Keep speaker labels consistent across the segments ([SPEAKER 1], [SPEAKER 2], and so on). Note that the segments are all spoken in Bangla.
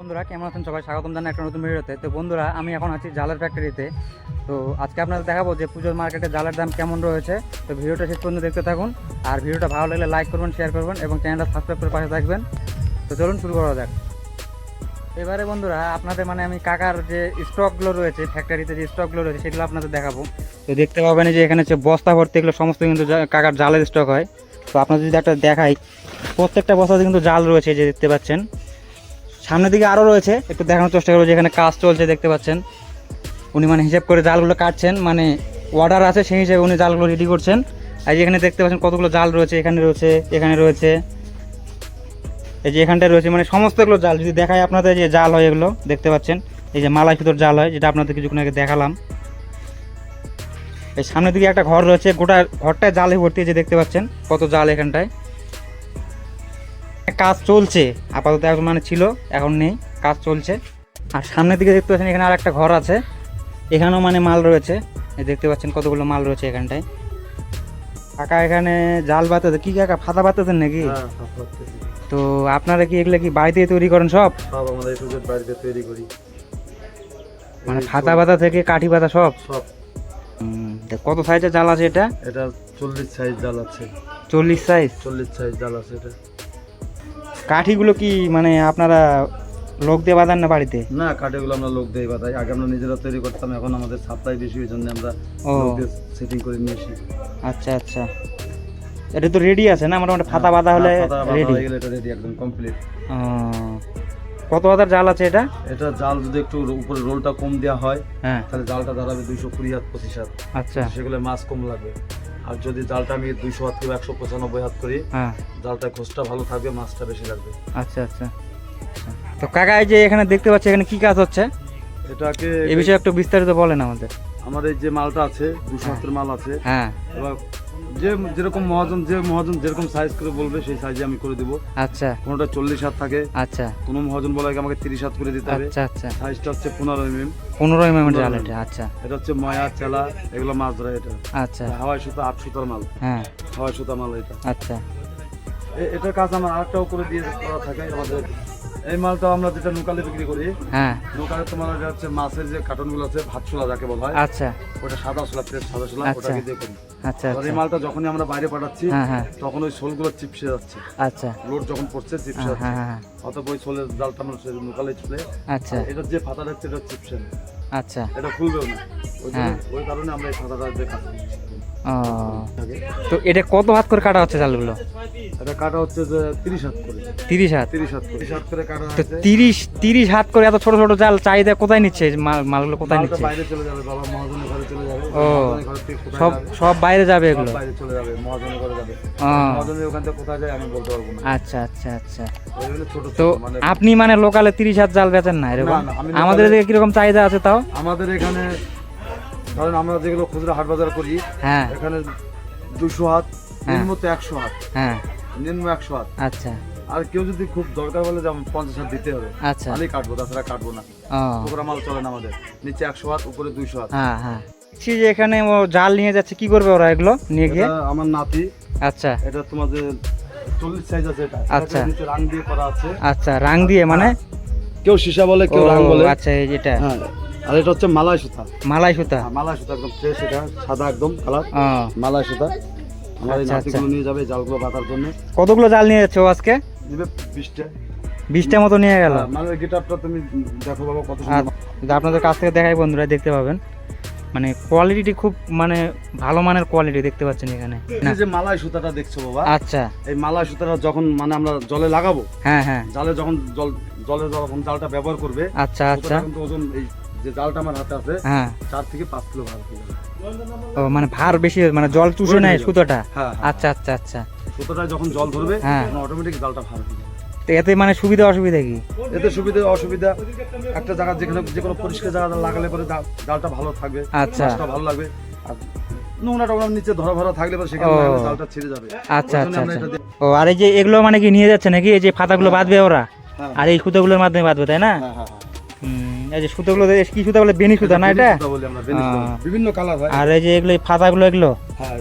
[SPEAKER 1] বন্ধুরা, কেমন আছেন সবাই? স্বাগতম জানাই একটা নতুন ভিডিওতে। তো বন্ধুরা, আমি এখন আছি জালের ফ্যাক্টরিতে তো আজকে আপনাদের দেখাবো যে পুজোর মার্কেটে জালের দাম কেমন রয়েছে। তো ভিডিওটা শেষ পর্যন্ত দেখতে থাকুন। আর ভিডিওটা ভালো লাগলে লাইক করবেন শেয়ার করবেন এবং চ্যানেলটা সাবস্ক্রাইব করে পাশে থাকবেন। তো চলুন শুরু করা যাক। এবারে বন্ধুরা, আপনাদের মানে আমি কাকার যে স্টকগুলো রয়েছে ফ্যাক্টরিতে যে স্টকগুলো রয়েছে, সেগুলো আপনাদের দেখাবো। তো দেখতে পাবেন যে এখানে হচ্ছে বস্তা ভর্তি, এগুলো সমস্ত কিন্তু কাকার জালের স্টক হয়। তো আপনাদের যদি একটা দেখাই, প্রত্যেকটা বস্তাতে কিন্তু জাল রয়েছে যে দেখতে পাচ্ছেন। সামনের দিকে আরও রয়েছে, একটু দেখানোর চেষ্টা করব যেখানে কাজ চলছে, দেখতে পাচ্ছেন। উনি মানে হিসেব করে জালগুলো কাটছেন মানে অর্ডার আছে সেই হিসেবে উনি জালগুলো রেডি করছেন। আর যেখানে দেখতে পাচ্ছেন কতগুলো জাল রয়েছে, এখানে রয়েছে এখানে রয়েছে। এই যে এখানটায় রয়েছে মানে সমস্তগুলো জাল, যদি দেখায় আপনাদের যে জাল হয় এগুলো, দেখতে পাচ্ছেন। এই যে মালাই সুতোর জাল হয়, যেটা আপনাদের কিছুক্ষণ আগে দেখালাম। এই সামনের দিকে একটা ঘর রয়েছে, গোটা ঘরটায় জালে ভর্তি যে দেখতে পাচ্ছেন কত জাল এখানটায়। কাজ চলছে আপাতত এখন মানে ছিল এখন নেই কাজ চলছে। আর সামনের দিকে দেখতে পাচ্ছেন এখানে আর একটা ঘর আছে এখানেও মানে মাল রয়েছে। দেখতে পাচ্ছেন কতগুলো মাল রয়েছে এখানটায়। কাকা এখানে জাল বাতাতে কি কাকা ফাতা বাতাতেন নাকি?
[SPEAKER 2] হ্যাঁ।
[SPEAKER 1] তো আপনারা কি এগুলো কি বাড়িতে তৈরি করেন সব?
[SPEAKER 2] সব আমাদের সুযোগ বাড়িতে তৈরি করি।
[SPEAKER 1] মানে ফাতা পাতা থেকে কাঠি পাতা সব?
[SPEAKER 2] সব।
[SPEAKER 1] কত সাইজের জাল আছে এটা?
[SPEAKER 2] এটা চল্লিশ সাইজ জাল আছে।
[SPEAKER 1] চল্লিশ সাইজ
[SPEAKER 2] চল্লিশ সাইজ জাল আছে এটা।
[SPEAKER 1] কাঠিগুলো কি মানে আপনারা লোক দিয়ে বাঁধান না বাড়িতে?
[SPEAKER 2] না কাঠেগুলো আমরা লোক দিয়ে বাঁধাই। আগে আমরা নিজেরা তৈরি করতাম এখন আমাদের সাপ্লাই বেশি ওই জন্য আমরা
[SPEAKER 1] ও।
[SPEAKER 2] সেটিং করে নিয়ে আসি।
[SPEAKER 1] আচ্ছা আচ্ছা। এটা তো রেডি আছে না? মোটামুটি ফাতা বাঁধা হলে রেডি
[SPEAKER 2] হয়ে গেলে এটা রেডি একদম কমপ্লিট
[SPEAKER 1] কত হাজার জাল আছে এটা?
[SPEAKER 2] এটা জাল যদি একটু উপরে রোলটা কম দেওয়া হয়
[SPEAKER 1] হ্যাঁ।
[SPEAKER 2] তাহলে জালটা দাঁড়াবে দুইশো কুড়ি হাত পঁচিশ হাত।
[SPEAKER 1] আচ্ছা।
[SPEAKER 2] সেগুলো মাছ কম লাগবে। আর যদি জালটা আমি দুইশো হাত কিংবা একশো পঁচানব্বই হাত করি
[SPEAKER 1] হ্যাঁ।
[SPEAKER 2] জালটা খোঁজটা ভালো থাকবে মাছটা বেশি লাগবে।
[SPEAKER 1] আচ্ছা আচ্ছা। তো কাকা এই যে এখানে দেখতে পাচ্ছি এখানে কি কাজ হচ্ছে?
[SPEAKER 2] এটাকে
[SPEAKER 1] এই বিষয়ে একটু বিস্তারিত বলেন আমাদের।
[SPEAKER 2] আমাদের যে মালটা আছে দুশো হাতের মাল আছে।
[SPEAKER 1] হ্যাঁ।
[SPEAKER 2] এবার যে যেরকম মহাজন যে মহাজন যেরকম সাইজ করে বলবে সেই সাইজে আমি করে দিব।
[SPEAKER 1] আচ্ছা।
[SPEAKER 2] কোনোটা চল্লিশ হাত থাকে
[SPEAKER 1] আচ্ছা।
[SPEAKER 2] কোনো মহাজন বলে আমাকে তিরিশ হাত করে দিতে হবে।
[SPEAKER 1] আচ্ছা আচ্ছা।
[SPEAKER 2] সাইজটা হচ্ছে পনেরো এমএম
[SPEAKER 1] পনেরো এম
[SPEAKER 2] পনেরো
[SPEAKER 1] জাল
[SPEAKER 2] mm
[SPEAKER 1] এটা আচ্ছা।
[SPEAKER 2] এটা হচ্ছে ময়া চেলা এগুলো মাছ ধরে এটা।
[SPEAKER 1] আচ্ছা।
[SPEAKER 2] হাওয়াই সুতা আট সুতার মাল।
[SPEAKER 1] হ্যাঁ।
[SPEAKER 2] হাওয়াই সুতা মাল এটা।
[SPEAKER 1] আচ্ছা।
[SPEAKER 2] এটার কাজ আমার আরেকটাও করে দিয়ে করা থাকে আমাদের। এই মালটা আমরা যেটা নৌকালে বিক্রি করি
[SPEAKER 1] হ্যাঁ।
[SPEAKER 2] নৌকালে তোমার হচ্ছে মাছের যে কার্টনগুলো আছে ভাত ছোলা যাকে বলা হয়
[SPEAKER 1] আচ্ছা।
[SPEAKER 2] ওটা সাদা ছোলা সাদা ছোলা
[SPEAKER 1] আচ্ছা।
[SPEAKER 2] ওটাকে দিয়ে করি।
[SPEAKER 1] আচ্ছা
[SPEAKER 2] এই
[SPEAKER 1] আচ্ছা
[SPEAKER 2] মালটা যখনই আমরা বাইরে পাঠাচ্ছি
[SPEAKER 1] হ্যাঁ হ্যাঁ।
[SPEAKER 2] তখন ওই শোলগুলো চিপসে যাচ্ছে।
[SPEAKER 1] আচ্ছা।
[SPEAKER 2] লোড যখন পড়ছে চিপসে
[SPEAKER 1] হ্যাঁ
[SPEAKER 2] যাচ্ছে।
[SPEAKER 1] হ্যাঁ
[SPEAKER 2] ওই শোলের জালটা আমরা লোকালে চলে
[SPEAKER 1] আচ্ছা।
[SPEAKER 2] এটা যে ফাতা রাখছে এটা চিপসে
[SPEAKER 1] আচ্ছা।
[SPEAKER 2] এটা খুলবেও না। ওই কারণে আমরা এই ফাতাটা
[SPEAKER 1] ও তো এটা কত হাত করে কাটা হচ্ছে জালগুলো
[SPEAKER 2] এটা কাটা হচ্ছে যে তিরিশ হাত করে।
[SPEAKER 1] তিরিশ হাত?
[SPEAKER 2] তিরিশ হাত তিরিশ হাত করে কাটা
[SPEAKER 1] তো তিরিশ তিরিশ হাত করে এত ছোট ছোট জাল চাহিদা কোথায় নিচ্ছে মালগুলো কোথায় নিচ্ছে?
[SPEAKER 2] বাইরে চলে যাবে বাবা মহাজনের ঘরে চলে যাবে।
[SPEAKER 1] ও। সব সব বাইরে যাবে এগুলো?
[SPEAKER 2] বাইরে চলে যাবে মহাজনের ঘরে যাবে। মহাজনের ওখান থেকে কোথায় যায় আমি বলতে পারব না।
[SPEAKER 1] আচ্ছা আচ্ছা আচ্ছা। তো
[SPEAKER 2] মানে
[SPEAKER 1] আপনি মানে লোকালে তিরিশ হাত জাল বেচেন না এরকম? আমাদের এদিকে কীরকম চাহিদা আছে তাও?
[SPEAKER 2] আমাদের এখানে ধরেন আমরা যেগুলো খুচরা হাট বাজার করি
[SPEAKER 1] হ্যাঁ।
[SPEAKER 2] এখানে দুশো হাত
[SPEAKER 1] হ্যাঁ।
[SPEAKER 2] নিম্ন তো একশো হাত
[SPEAKER 1] হ্যাঁ।
[SPEAKER 2] নিম্ন একশো হাত।
[SPEAKER 1] আচ্ছা।
[SPEAKER 2] আর কেউ যদি খুব দরকার বলে যেমন পঞ্চাশ হাত দিতে হবে
[SPEAKER 1] আচ্ছা।
[SPEAKER 2] তাহলেই কাটবো তাছাড়া কাটবো না।
[SPEAKER 1] ও।
[SPEAKER 2] টুকরা মাল চলে না আমাদের নিচে একশো হাত উপরে দুইশো হাত।
[SPEAKER 1] হ্যাঁ হ্যাঁ। দেখছি যে এখানে ও জাল নিয়ে যাচ্ছে কি করবে ওরা এগুলো নিয়ে গিয়ে?
[SPEAKER 2] আমার নাতি।
[SPEAKER 1] আচ্ছা।
[SPEAKER 2] এটা তোমাদের চল্লিশ সাইজ আছে এটা।
[SPEAKER 1] আচ্ছা।
[SPEAKER 2] রাং দিয়ে করা আছে।
[SPEAKER 1] আচ্ছা রাং দিয়ে মানে?
[SPEAKER 2] কেউ সীসা বলে কেউ রাং বলে।
[SPEAKER 1] আচ্ছা
[SPEAKER 2] হ্যাঁ। আর এটা হচ্ছে মালাই সুতা।
[SPEAKER 1] মালাই সুতা।
[SPEAKER 2] হ্যাঁ, মালাই সুতা একদম ফ্রেশ এটা সাদা একদম কালার মালাই সুতা। আমার এই
[SPEAKER 1] আচ্ছা,
[SPEAKER 2] নাতিগুলো নিয়ে যাবে জালগুলো বাঁধার জন্য।
[SPEAKER 1] কতগুলো জাল নিয়ে যাচ্ছে আজকে?
[SPEAKER 2] দিবে বিশটা।
[SPEAKER 1] বিশটা মতো নিয়ে গেল?
[SPEAKER 2] হ্যাঁ, মানে গিটারটা তুমি দেখো বাবা কত সুন্দর।
[SPEAKER 1] আপনাদের কাছ থেকে দেখাই বন্ধুরা দেখতে পাবেন। মানে কোয়ালিটি খুব মানে ভালো মানের কোয়ালিটি দেখতে পাচ্ছেন এখানে।
[SPEAKER 2] এই যে মালাই সুতাটা দেখছ বাবা?
[SPEAKER 1] আচ্ছা।
[SPEAKER 2] এই মালাই সুতাটা যখন মানে আমরা জলে লাগাবো
[SPEAKER 1] হ্যাঁ হ্যাঁ।
[SPEAKER 2] জালে যখন জল জলে যখন জালটা ব্যবহার করবে
[SPEAKER 1] আচ্ছা আচ্ছা।
[SPEAKER 2] ওজন এই যে জালটা আমার হাতে আছে
[SPEAKER 1] হ্যাঁ।
[SPEAKER 2] চার থেকে পাঁচ কিলো ভার
[SPEAKER 1] ও মানে ভার বেশি মানে জল চুষে নেয় সুতোটা?
[SPEAKER 2] হ্যাঁ
[SPEAKER 1] আচ্ছা আচ্ছা আচ্ছা।
[SPEAKER 2] সুতোটা যখন জল ধরবে
[SPEAKER 1] হ্যাঁ।
[SPEAKER 2] তখন অটোমেটিক জালটা ভার হয়ে যাবে
[SPEAKER 1] এতে মানে সুবিধা অসুবিধা কি?
[SPEAKER 2] এতে সুবিধা অসুবিধা একটা জায়গা যেখানে যে কোনো পরিষ্কার জায়গা লাগালে পরে জালটা ভালো থাকবে
[SPEAKER 1] আচ্ছা।
[SPEAKER 2] ভালো লাগবে। আর নোংরা টোংরা নিচে ধরা ভরা থাকলে পরে সেখানে জালটা ছিঁড়ে যাবে।
[SPEAKER 1] আচ্ছা আচ্ছা আচ্ছা। ও আর এই যে এগুলো মানে কি নিয়ে যাচ্ছে নাকি? এই যে পাতাগুলো বাঁধবে ওরা?
[SPEAKER 2] হ্যাঁ।
[SPEAKER 1] আর এই সুতোগুলোর মাধ্যমে বাঁধবে তাই না?
[SPEAKER 2] হ্যাঁ, হ্যাঁ, হ্যাঁ।
[SPEAKER 1] এই যে সুতোগুলো কি সুতা বলে? বেনি সুতা না এটা।
[SPEAKER 2] বিভিন্ন কালার হয়।
[SPEAKER 1] আর এই যে এগুলো ফাতাগুলো এগুলো?
[SPEAKER 2] হ্যাঁ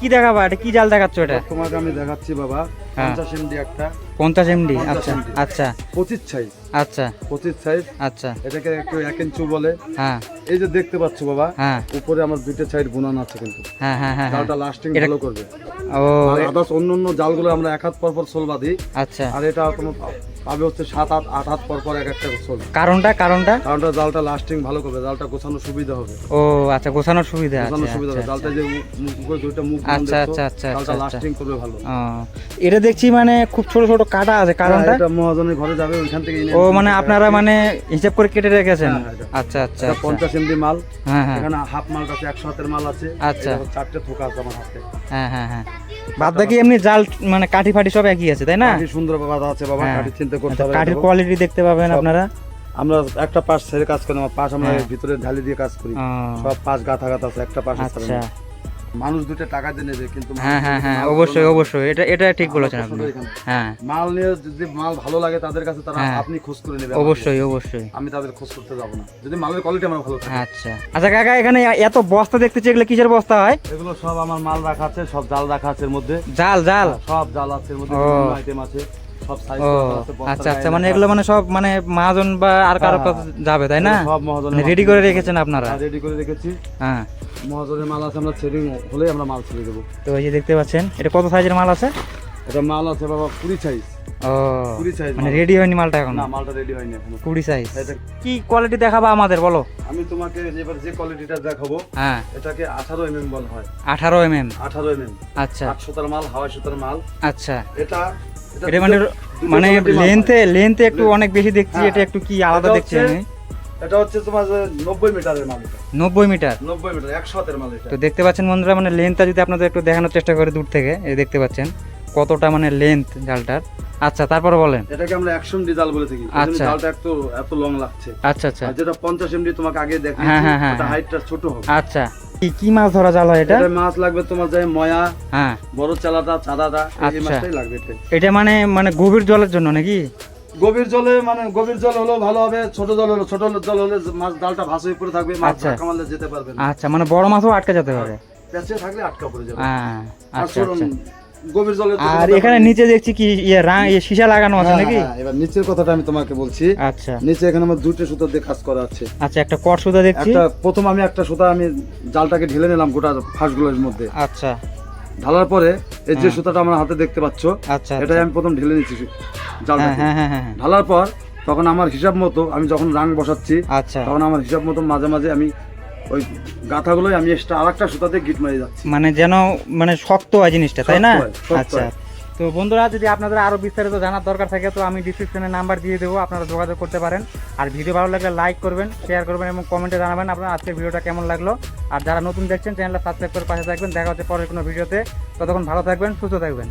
[SPEAKER 1] কি দেখাবা? এটা কি জাল দেখাচ্ছ এটা?
[SPEAKER 2] তোমাকে আমি দেখাচ্ছি বাবা
[SPEAKER 1] হ্যাঁ।
[SPEAKER 2] পঞ্চাশ এমডি একটা।
[SPEAKER 1] পঞ্চাশ এমডি
[SPEAKER 2] 50
[SPEAKER 1] আচ্ছা আচ্ছা।
[SPEAKER 2] পঁচিশ সাইজ
[SPEAKER 1] আচ্ছা।
[SPEAKER 2] পঁচিশ সাইজ
[SPEAKER 1] আচ্ছা।
[SPEAKER 2] এটাকে একটু এক ইঞ্চু বলে।
[SPEAKER 1] হ্যাঁ।
[SPEAKER 2] এই যে দেখতে পাচ্ছ বাবা
[SPEAKER 1] হ্যাঁ।
[SPEAKER 2] উপরে আমার দুইটা সাইড বোনানো আছে কিন্তু।
[SPEAKER 1] হ্যাঁ হ্যাঁ হ্যাঁ হ্যাঁ।
[SPEAKER 2] জালটা লাস্টিং ভালো করবে।
[SPEAKER 1] ও।
[SPEAKER 2] আদার্স অন্য অন্য জালগুলো আমরা এক হাত পর পর সোল বাঁধি।
[SPEAKER 1] আচ্ছা।
[SPEAKER 2] আর এটা তোমার পাবে হচ্ছে সাত হাত আট হাত পর পর এক একটা সোল
[SPEAKER 1] কারণটা কারণটা?
[SPEAKER 2] কারণটা জালটা লাস্টিং ভালো করবে। জালটা গোছানো সুবিধা হবে।
[SPEAKER 1] ও আচ্ছা গোছানোর সুবিধা আছে
[SPEAKER 2] গোছানো সুবিধা হবে।
[SPEAKER 1] আচ্ছা,
[SPEAKER 2] জালটা যে মুখ- মুখ উপরে দুইটা মুখ
[SPEAKER 1] আচ্ছা, আচ্ছা, আচ্ছা,
[SPEAKER 2] জালটা
[SPEAKER 1] আচ্ছা, আচ্ছা।
[SPEAKER 2] লাস্টিং করবে ভালো।
[SPEAKER 1] এটা দেখছি মানে খুব ছোট ছোট কাটা আছে কারণটা?
[SPEAKER 2] হ্যাঁ, এটা মহাজনের ঘরে যাবে ওইখান থেকে
[SPEAKER 1] ও মানে আপনারা মানে হিসাব করে কেটে রেখেছেন?
[SPEAKER 2] হ্যাঁ,
[SPEAKER 1] আচ্ছা আচ্ছা আচ্ছা।
[SPEAKER 2] পঞ্চাশ এমডি মাল।
[SPEAKER 1] হ্যাঁ হ্যাঁ।
[SPEAKER 2] এখানে হাফ মাল আছে একশো হাতের মাল আছে।
[SPEAKER 1] আচ্ছা।
[SPEAKER 2] চারটে থোকা আছে আমার হাতে।
[SPEAKER 1] হ্যাঁ হ্যাঁ হ্যাঁ। বাদ বাকি এমনি জাল মানে কাঠি ফাটি সব একই আছে তাই না?
[SPEAKER 2] সুন্দর বাধা আছে বাবা
[SPEAKER 1] হ্যাঁ।
[SPEAKER 2] কাঠি চিন্তা করতে
[SPEAKER 1] আচ্ছা,
[SPEAKER 2] হবে
[SPEAKER 1] কাঠির কোয়ালিটি দেখতে পাবেন আপনারা।
[SPEAKER 2] আমরা একটা পাশ ছেড়ে কাজ করি আমার পাশ আমরা
[SPEAKER 1] হ্যাঁ।
[SPEAKER 2] ভিতরে ঢালি দিয়ে কাজ করি। সব পাশ গাথা গাথা আছে একটা পাশ
[SPEAKER 1] আচ্ছা।
[SPEAKER 2] মানুষ দুটো টাকা দিয়ে নেবে কিন্তু
[SPEAKER 1] হ্যাঁ হ্যাঁ হ্যাঁ অবশ্যই অবশ্যই এটা এটা ঠিক বলেছেন আপনি। হ্যাঁ।
[SPEAKER 2] মাল নিয়ে যদি মাল ভালো লাগে তাদের কাছে তারা
[SPEAKER 1] হ্যাঁ।
[SPEAKER 2] আপনি খোঁজ করে
[SPEAKER 1] অবশ্যই অবশ্যই।
[SPEAKER 2] আমি তাদের খোঁজ করতে যাব না। যদি মালের কোয়ালিটি আমার ভালো থাকে।
[SPEAKER 1] আচ্ছা। আচ্ছা কাকা এখানে এত বস্তা দেখতেছি এগুলো কিসের বস্তা হয়?
[SPEAKER 2] এগুলো সব আমার মাল রাখা আছে সব জাল রাখা আছে এর মধ্যে।
[SPEAKER 1] জাল জাল?
[SPEAKER 2] সব জাল আছে এর মধ্যে আইটেম আছে
[SPEAKER 1] আচ্ছা আচ্ছা মানে এগুলো মানে সব মানে মহাজন বা আর কারও
[SPEAKER 2] হ্যাঁ,
[SPEAKER 1] কাছে যাবে তাই না?
[SPEAKER 2] সব মহাজনের
[SPEAKER 1] মানে রেডি করে রেখেছেন আপনারা?
[SPEAKER 2] রেডি করে রেখেছি।
[SPEAKER 1] হ্যাঁ।
[SPEAKER 2] মহাজনের মাল আছে আমরা আমরা মাল ছেড়ে দেবো।
[SPEAKER 1] তো এই যে দেখতে পাচ্ছেন এটা কত সাইজের মাল আছে?
[SPEAKER 2] এটা মাল আছে বাবা কুড়ি সাইজ
[SPEAKER 1] ও
[SPEAKER 2] কুড়ি সাইজ
[SPEAKER 1] মানে রেডি হয়নি মালটা এখন?
[SPEAKER 2] না মালটা রেডি হয়নি এখনও।
[SPEAKER 1] কুড়ি সাইজ কি কোয়ালিটি দেখাবা আমাদের বলো?
[SPEAKER 2] আমি তোমাকে এবার যে কোয়ালিটিটা দেখাবো
[SPEAKER 1] হ্যাঁ।
[SPEAKER 2] এটাকে আঠারো বলা হয়।
[SPEAKER 1] আঠারো
[SPEAKER 2] আঠারো
[SPEAKER 1] আচ্ছা।
[SPEAKER 2] আট সুতার মাল হাওয়াই সুতার মাল।
[SPEAKER 1] আচ্ছা।
[SPEAKER 2] এটা
[SPEAKER 1] এটা মানে মানে লেন্থে একটু অনেক বেশি দেখছি
[SPEAKER 2] হ্যাঁ,
[SPEAKER 1] এটা একটু কি আলাদা দেখছি আমি।
[SPEAKER 2] এটা হচ্ছে তোমার নব্বই মিটারের মাল
[SPEAKER 1] নব্বই মিটার?
[SPEAKER 2] নব্বই মিটার একশো হাতের মাল
[SPEAKER 1] তো দেখতে পাচ্ছেন বন্ধুরা মানে লেন্থটা যদি আপনাদের একটু দেখানোর চেষ্টা করে দূর থেকে এই দেখতে পাচ্ছেন কতটা মানে লেন্থ জালটার। আচ্ছা তারপরে বলেন।
[SPEAKER 2] এটাকে আমরা একশো এমডি জাল বলে থাকি।
[SPEAKER 1] আচ্ছা।
[SPEAKER 2] জালটা একটু এত লং লাগছে।
[SPEAKER 1] আচ্ছা আচ্ছা।
[SPEAKER 2] যেটা পঞ্চাশ এমডি তোমাকে আগে
[SPEAKER 1] হ্যাঁ,
[SPEAKER 2] দেখাচ্ছি
[SPEAKER 1] হ্যাঁ, হ্যাঁ,
[SPEAKER 2] ওটা
[SPEAKER 1] হ্যাঁ।
[SPEAKER 2] হাইটটা ছোট হবে।
[SPEAKER 1] আচ্ছা। কি কি মাছ ধরা জাল হয় এটা?
[SPEAKER 2] এটা মাছ লাগবে তোমার যে ময়া
[SPEAKER 1] হ্যাঁ।
[SPEAKER 2] বড় চালাটা চাঁদাটা এই
[SPEAKER 1] আচ্ছা।
[SPEAKER 2] মাছটাই লাগবে এটা
[SPEAKER 1] এটা মানে মানে গভীর জলের জন্য নাকি?
[SPEAKER 2] গভীর জলে মানে গভীর জল হলেও ভালো হবে ছোট জল হলো ছোট জল হলে মাছ ডালটা ভাসে উপরে থাকবে মাছ
[SPEAKER 1] আচ্ছা।
[SPEAKER 2] ধাক্কা মারলে যেতে পারবে না।
[SPEAKER 1] আচ্ছা মানে বড় মাছও আটকে যেতে পারে
[SPEAKER 2] পেঁচে থাকলে আটকা পড়ে যাবে।
[SPEAKER 1] হ্যাঁ আচ্ছা আচ্ছা।
[SPEAKER 2] গভীর জলে
[SPEAKER 1] আর এখানে নিচে দেখছি কি ইয়ে রা ইয়ে সীসা লাগানো আছে
[SPEAKER 2] হ্যাঁ,
[SPEAKER 1] নাকি?
[SPEAKER 2] হ্যাঁ, এবার নিচের কথাটা আমি তোমাকে বলছি।
[SPEAKER 1] আচ্ছা।
[SPEAKER 2] নিচে এখানে আমার দুটো সুতো দিয়ে কাজ করা আছে।
[SPEAKER 1] আচ্ছা একটা কট সুতা দেখছি।
[SPEAKER 2] একটা প্রথম আমি একটা সুতা আমি জালটাকে ঢেলে নিলাম গোটা ফাঁসগুলোর মধ্যে।
[SPEAKER 1] আচ্ছা।
[SPEAKER 2] ঢালার পরে এই যে। সুতাটা আমার হাতে দেখতে পাচ্ছ
[SPEAKER 1] আচ্ছা
[SPEAKER 2] এটাই আমি প্রথম ঢেলে নিচ্ছি
[SPEAKER 1] হ্যাঁ হ্যাঁ হ্যাঁ
[SPEAKER 2] ঢালার পর তখন আমার হিসাব মতো আমি যখন রাং বসাচ্ছি
[SPEAKER 1] আচ্ছা।
[SPEAKER 2] তখন আমার হিসাব মতো মাঝে মাঝে আমি ওই গাঁথাগুলোই আমি এক্সট্রা আর একটা সুতাতে গিট মারি যাচ্ছি।
[SPEAKER 1] মানে যেন মানে শক্ত হয় জিনিসটা তাই না? আচ্ছা। তো বন্ধুরা, যদি আপনাদের আরও বিস্তারিত জানার দরকার থাকে, তো আমি ডিসক্রিপশনে নাম্বার দিয়ে দেবো, আপনারা যোগাযোগ করতে পারেন। আর ভিডিও ভালো লাগলে লাইক করবেন শেয়ার করবেন এবং কমেন্টে জানাবেন আপনার আজকের ভিডিওটা কেমন লাগল। আর যারা নতুন দেখছেন চ্যানেলটা সাবস্ক্রাইব করে পাশে থাকবেন। দেখা হচ্ছে পরের কোনো ভিডিওতে ততক্ষণ ভালো থাকবেন, সুস্থ থাকবেন।